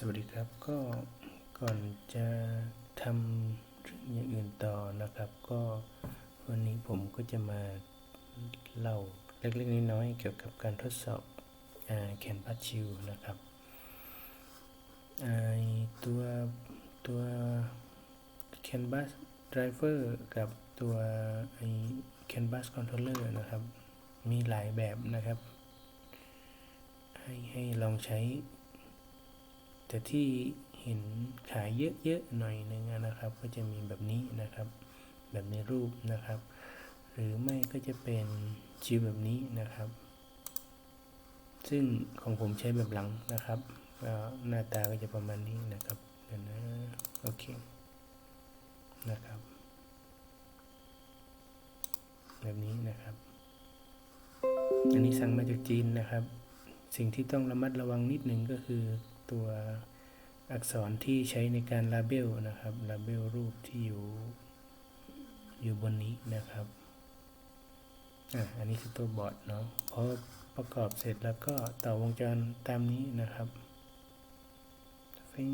สวัสดีครับก็ก่อนจะทำเรื่องอย่างอื่นต่อนะครับ ก็วันนี้ผมก็จะมาเล่าเล็กๆน้อยๆเกี่ยวกับการทดสอบแคนพัชชิวนะครับตัวตัว Canvas Driver กับตัวไอ้ Canvas Controller นะครับ มีหลายแบบนะครับ ให้ให้ลองใช้ แต่ที่เห็นขายเยอะๆหน่อยนึงนะครับ ก็จะมีแบบนี้นะครับ แบบในรูปนะครับ หรือไม่ก็จะเป็นชิวแบบนี้นะครับ ซึ่งของผมใช้แบบหลังนะครับหน้าตาก็จะประมาณนี้นะครับเดี๋ยวนะโอเคนะครับ แบบนี้นะครับ อันนี้สั่งมาจากจีนนะครับ สิ่งที่ต้องระมัดระวังนิดหนึ่งก็คือ ตัวอักษรที่ใช้ในการลาเบลนะครับลาเบลรูปที่อยู่อยู่บนนี้นะครับอะอันนี้คือตัวบอร์ดเนาะพอประกอบเสร็จแล้วก็ต่อวงจรตามนี้นะครับฟิง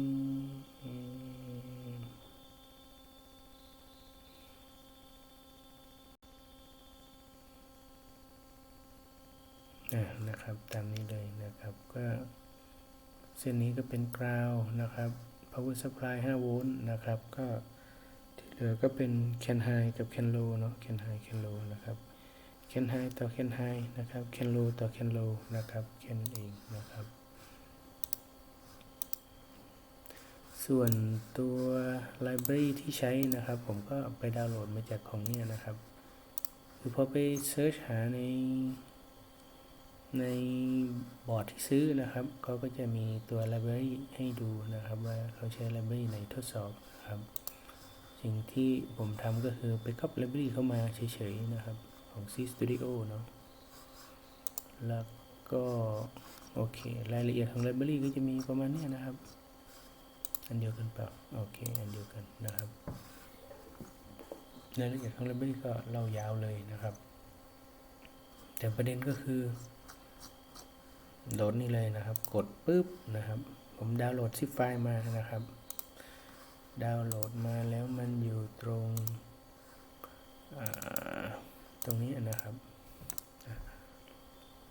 อะนะครับ ตามนี้เลยนะครับก็ เส้นนี้ก็เป็นกราวนะครับ power supply 5 โวลต์นะครับ ก็ที่เหลือก็เป็น can high กับ can low เนาะ can high can low นะครับ can high ต่อ can high นะครับ can low ต่อ can low นะครับ แค่นั้นเองนะครับ ส่วนตัว library ที่ใช้นะครับ ผมก็ไปดาวน์โหลดมาจากของเนี่ยนะครับ คือพอไปเซิร์ชหาใน ในบอร์ดที่ซื้อนะครับเขาก็จะมีตัว library ให้ดูนะครับว่าเขาใช้ library ไหนทดสอบนะครับ สิ่งที่ผมทำก็คือไปก๊อป library เข้ามาเฉยๆนะครับของ C Studio เนาะแล้วก็โอเค รายละเอียดของ library ก็จะมีประมาณนี้นะครับ อันเดียวกันเปล่าโอเค อันเดียวกันนะครับรายละเอียดของ library ก็เล่ายาวเลยนะครับ แต่ประเด็นก็คือ โหลดนี่เลยนะครับ กดปุ๊บนะครับ ผมดาวน์โหลดซิปไฟล์มานะครับ ดาวน์โหลดมาแล้วมันอยู่ตรงตรงนี้นะครับ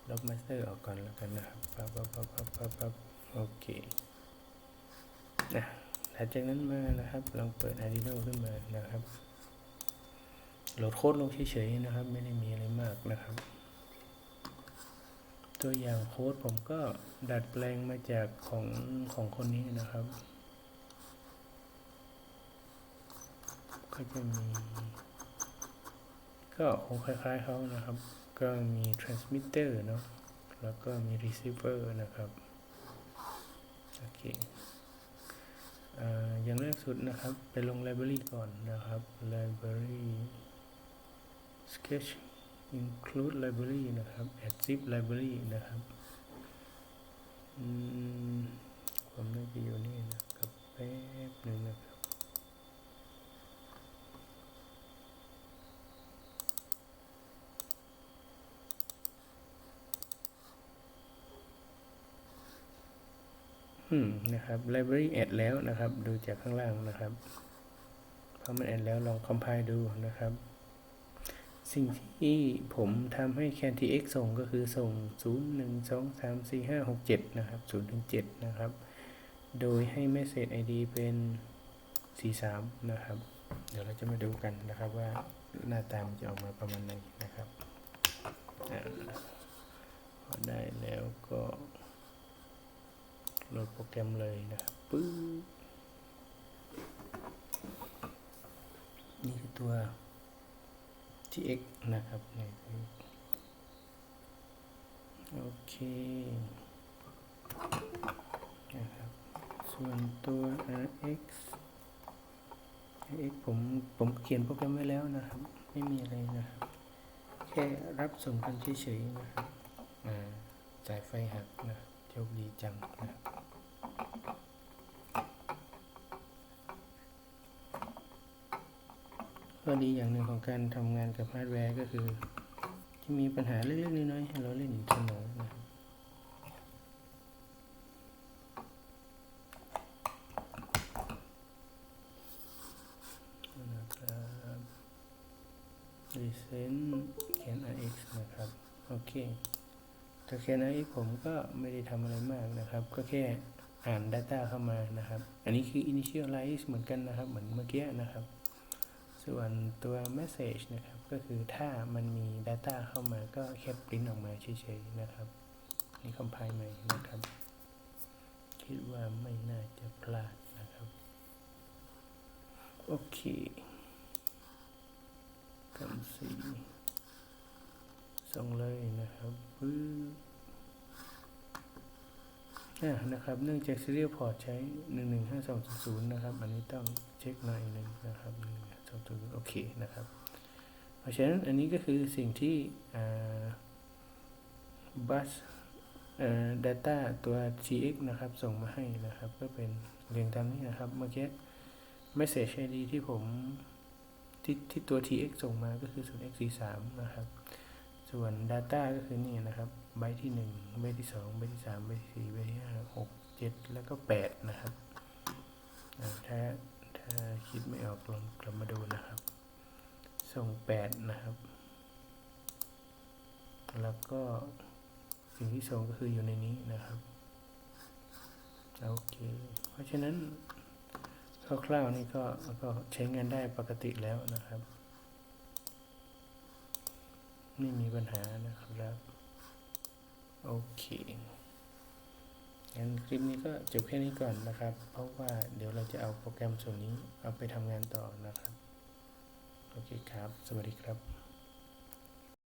ลบมาสเตอร์ออกก่อนแล้วกันนะครับปั๊บปั๊บปั๊บปั๊บปั๊บปั๊บโอเคนะหลังจากนั้นมานะครับลองเปิด Arduino ขึ้นมานะครับ โหลดโค้ดลงเฉยๆนะครับ ไม่ได้มีอะไรมากนะครับ ตัวอย่างโค้ดผมก็ดัดแปลงมาจากของของคนนี้นะครับ ก็จะมี ก็คงคล้ายๆเขานะครับ ก็มี transmitter เนาะแล้วก็มี receiver นะครับ โอเคอ่าอย่างแรกสุดนะครับ ไปลง library ก่อนนะครับ library sketch include library นะครับ add zip library นะครับผมน่าจะอยู่นี่นะครับแป๊บหนึ่งนะครับอืมนะครับ library add แล้วนะครับ ดูจากข้างล่างนะครับพอมัน add แล้วลอง compile ดูนะครับ สิ่งที่ผมทำให้ CanTX ส่งก็คือส่ง 0 1 2 3 4 5 6 7 นะครับ0ถึง7นะครับ โดยให้ message ID เป็น 43 นะครับ เดี๋ยวเราจะมาดูกันนะครับว่าหน้าตามนจะออกมาประมาณไหนนะครับอ่าพอได้แล้วก็โหลดโปรแกรมเลยนะครับปึ๊บนี่คือตัว tx นะครับโอเคนะครับส่วนตัว rx rx ผมผมเขียนโปรแกรมไว้แล้วนะครับ ไม่มีอะไรนะครับ แค่รับส่งกันเฉยๆนะครับอ่าสายไฟหักนะโชคดีจังนะครับ ข้อดีอย่างหนึ่งของการทำงานกับฮาร์ดแวร์ก็คือจะมีปัญหาเล็กๆน้อยๆให้เราเล่นเสมอนะรีเซนแคนไอเอ็กนะครับ โอเคแต่แคนไนเอ็ผมก็ไม่ได้ทำอะไรมากนะครับ ก็แค่อ่าน Data เข้ามานะครับ อันนี้คือ Initialize เหมือนกันนะครับ เหมือนเมื่อกี้นะครับ ส่วนตัว message นะครับ ก็คือถ้ามันมี data เข้ามาก็แค่ print ออกมาเฉยๆนะครับ นี่ compile ใหม่นะครับ คิดว่าไม่น่าจะพลาดนะครับ โอเคคำสีส่งเลยนะครับปึ๊บ นะครับ เนื่องจาก serial port ใช้ 115200นะครับ อันนี้ต้องเช็คหน่อยหนึ่งนะครับ115200โอเคนะครับ เพราะฉะนั้นอันนี้ก็คือสิ่งที่อ่า bus เอ่อ data ตัว tx นะครับ ส่งมาให้นะครับ ก็เป็นเรียงตามนี้นะครับ เมื่อกี้ message id ที่ผมที่ที่ตัว tx ส่งมาก็คือ 0x 4 3 นะครับ ส่วน data ก็คือนี่นะครับ ใบที่1ใบที่2ใบที่3ใบที่4ใบที่5 6 7แล้วก็8นะครับถ้าถ้าคิดไม่ออกลองกลับมาดูนะครับ ส่ง8นะครับ แล้วก็สิ่งที่ส่งก็คืออยู่ในนี้นะครับโอเค เพราะฉะนั้นคร่าวๆนี่ก็ก็ใช้งานได้ปกติแล้วนะครับ ไม่มีปัญหานะครับ โอเค งั้นคลิปนี้ก็จบแค่นี้ก่อนนะครับ เพราะว่าเดี๋ยวเราจะเอาโปรแกรมส่วนนี้เอาไปทำงานต่อนะครับ โอเคครับ สวัสดีครับ